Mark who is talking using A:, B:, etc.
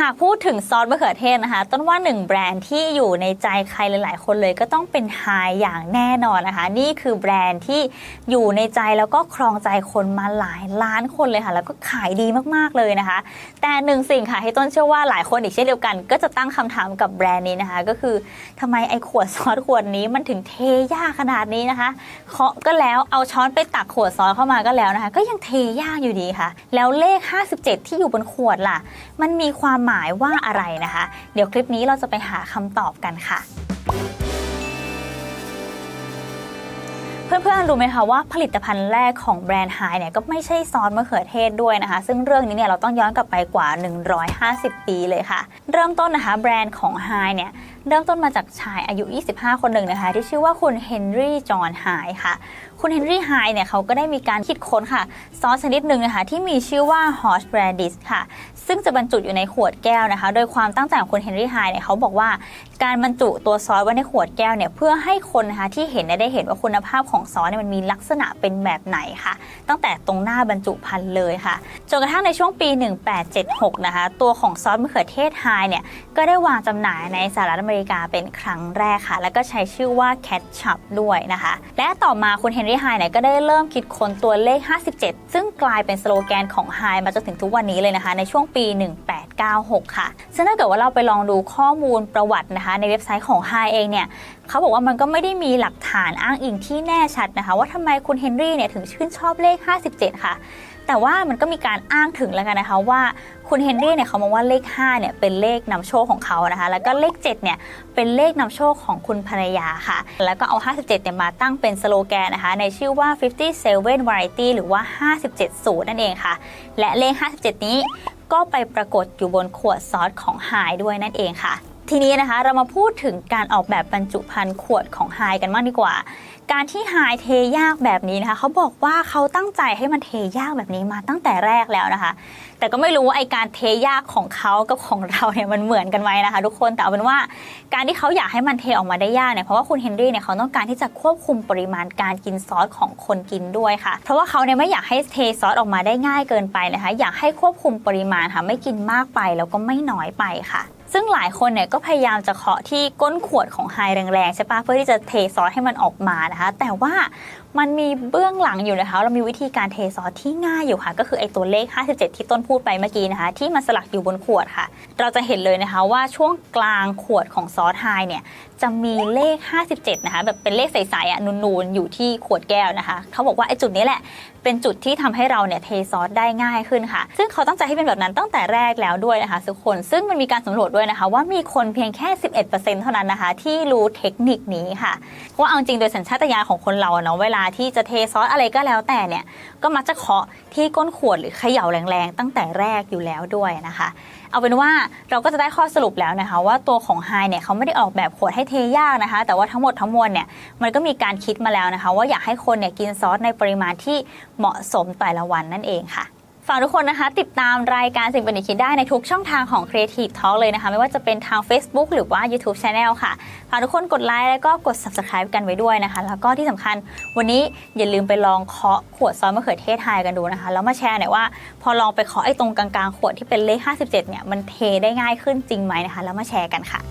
A: หากพูดถึงซอสมะเขือเทศนะคะ ต้นว่าหนึ่งแบรนด์ที่อยู่ในใจใครหลาย ๆ คนเลยก็ต้องเป็นไฮอย่างแน่นอนนะคะ นี่คือแบรนด์ที่อยู่ในใจแล้วก็ครองใจคนมาหลายล้านคนเลยค่ะ แล้วก็ขายดีมาก ๆ เลยนะคะ แต่หนึ่งสิ่งค่ะที่ต้นเชื่อว่าหลายคนอีกเช่นเดียวกัน ก็จะตั้งคำถามกับแบรนด์นี้นะคะ ก็คือทำไมไอ้ขวดซอสขวดนี้มันถึงเทยากขนาดนี้นะคะเคาะก็แล้วเอาช้อนไปตักขวดซอสเข้ามาก็แล้วนะคะ ก็ยังเทยากอยู่ดีค่ะ แล้วเลข 57 ที่อยู่บนขวดล่ะ มันมีความหมายว่าอะไรนะคะ เดี๋ยวคลิปนี้เราจะไปหาคำตอบกันค่ะ เพื่อนๆรู้ไหมคะว่าผลิตภัณฑ์แรกของแบรนด์ไฮเนี่ยก็ไม่ใช่ซอสมะเขือเทศด้วยนะคะ ซึ่งเรื่องนี้เนี่ยเราต้องย้อนกลับไปกว่า 150 ปีเลยค่ะ เริ่มต้นนะคะแบรนด์ของไฮเนี่ยเริ่มต้นมาจากชายอายุ 25 คนหนึ่งนะคะ ที่ชื่อว่าคุณเฮนรี่ จอห์นไฮค่ะ คุณเฮนรี่ ไฮเนี่ยเขาก็ได้มีการคิดค้นค่ะ ซอสชนิดหนึ่งนะคะ ที่มีชื่อว่า horseradish ค่ะ ซึ่งจะบรรจุอยู่ในขวดแก้วนะคะ โดยความตั้งใจของคุณเฮนรี่ ไฮเนี่ยเขาบอกว่า การบรรจุตัวซอสไว้ในขวดแก้วเนี่ยเพื่อให้คนนะคะที่เห็นได้เห็นว่าคุณภาพของซอสเนี่ยมันมีลักษณะเป็นแบบไหนค่ะ ตั้งแต่ตรงหน้าบรรจุภัณฑ์เลยค่ะจนกระทั่งในช่วงปี 1876 นะคะ ตัวของซอสมะเขือเทศไฮเนี่ยก็ได้วางจำหน่ายในสหรัฐอเมริกาเป็นครั้งแรกค่ะ แล้วก็ใช้ชื่อว่า Cat Shop ด้วยนะคะ และต่อมาคุณเฮนรี่ไฮเนี่ยก็ได้เริ่มคิดค้นตัวเลข 57 ซึ่งกลายเป็นสโลแกนของไฮมาจนถึงทุกวันนี้เลยนะคะ ในช่วงปี 1896 ค่ะ ซึ่งถ้าเกิดว่าเราไปลองดูข้อมูลประวัตินะคะ ในเว็บไซต์ของไฮเองเนี่ยเขาบอกว่ามันก็ไม่ได้มีหลักฐานอ้างอิงที่แน่ชัดนะคะ ว่าทำไมคุณเฮนรี่เนี่ยถึงชื่นชอบเลข 57 ค่ะ แต่ว่ามันก็มีการอ้างถึงแล้วกันนะคะว่าคุณเฮนรี่เนี่ยเขามองว่าเลข 5 เนี่ยเป็นเลขนำโชคของเขานะคะ แล้วก็เลข 7 เนี่ยเป็นเลขนำโชคของคุณภรรยาค่ะ แล้วก็เอา 57 เนี่ยมาตั้งเป็นสโลแกนนะคะ ในชื่อว่า 57 variety หรือว่า 57 สูตรนั่นเองค่ะ และเลข 57 นี้ก็ไปปรากฏอยู่บนขวดซอสของไฮด้วยนั่นเองค่ะ ทีนี้นะคะเรามาพูดถึงการออกแบบบรรจุภัณฑ์ขวดของไฮกันบ้างดีกว่า การที่ไฮเทยากแบบนี้นะคะเขาบอกว่าเขาตั้งใจให้มันเทยากแบบนี้มาตั้งแต่แรกแล้วนะคะ แต่ก็ไม่รู้ว่าไอการเทยากของเขากับของเราเนี่ยมันเหมือนกันไหมนะคะ ทุกคนแต่เอาเป็นว่าการที่เขาอยากให้มันเทออกมาได้ยากเนี่ยเพราะว่าคุณเฮนรี่เนี่ยเขาต้องการที่จะควบคุมปริมาณการกินซอสของคนกินด้วยค่ะ เพราะว่าเขาเนี่ยไม่อยากให้เทซอสออกมาได้ง่ายเกินไปนะคะ อยากให้ควบคุมปริมาณค่ะไม่กินมากไปแล้วก็ไม่น้อยไปค่ะ ซึ่งหลายคนเนี่ยก็พยายามจะเคาะที่ก้นขวดของไฮแรงๆใช่ปะเพื่อที่จะเทซอสให้มันออกมานะคะ แต่ว่า มันมีเบื้องหลังอยู่นะคะ เรามีวิธีการเทซอสที่ง่ายอยู่ค่ะ ก็คือไอตัวเลข 57 ที่ต้นพูดไปเมื่อกี้นะคะ ที่มันสลักอยู่บนขวดค่ะ เราจะเห็นเลยนะคะว่าช่วงกลางขวดของซอสไฮเนี่ยจะมีเลข 57 นะคะ แบบเป็นเลขใสๆอะนูนๆ อยู่ที่ขวดแก้วนะคะ เขาบอกว่าไอ้จุดนี้แหละ เป็นจุดที่ทำให้เราเนี่ยเทซอสได้ง่ายขึ้นค่ะ ซึ่งเขาตั้งใจให้เป็นแบบนั้นตั้งแต่แรกแล้วด้วยนะคะทุกคน ซึ่งมันมีการสำรวจด้วยนะคะ ว่ามีคนเพียงแค่ 11%เท่านั้นนะคะ ที่รู้เทคนิคนี้ค่ะเพราะว่าเอาจริงโดยสัญชาตญาณของคนเราเนาะเวลาที่จะเทซอสอะไรก็แล้วแต่เนี่ยก็มักจะเคาะที่ก้นขวดหรือเขย่าแรงๆ ตั้งแต่แรกอยู่แล้วด้วยนะคะ เอาเป็นว่าเราก็จะได้ข้อสรุปแล้วนะคะ ว่าตัวของไฮเนี่ยเขาไม่ได้ออกแบบขวดให้เทยากนะคะ แต่ว่าทั้งหมดทั้งมวลเนี่ยมันก็มีการคิดมาแล้วนะคะ ว่าอยากให้คนเนี่ยกินซอสในปริมาณที่เหมาะสมแต่ละวันนั่นเองค่ะ ฝากทุกคนนะคะ ติดตามรายการสิ่งเป็นอีกคิดได้ในทุกช่องทางของ Creative Talk เลยนะคะ ไม่ว่าจะเป็นทาง Facebook หรือว่า YouTube Channel ค่ะ ฝากทุกคนกดไลค์แล้วก็กด Subscribe กันไว้ด้วยนะคะ แล้วก็ที่สำคัญวันนี้อย่าลืมไปลองเคาะขวดซอสมะเขือเทศไทยกันดูนะคะ แล้วมาแชร์หน่อยว่า พอลองไปเคาะไอ้ตรงกลางๆขวดที่เป็นเลข 57 เนี่ยมันเทได้ง่ายขึ้นจริงไหมนะคะ แล้วมาแชร์กันค่ะ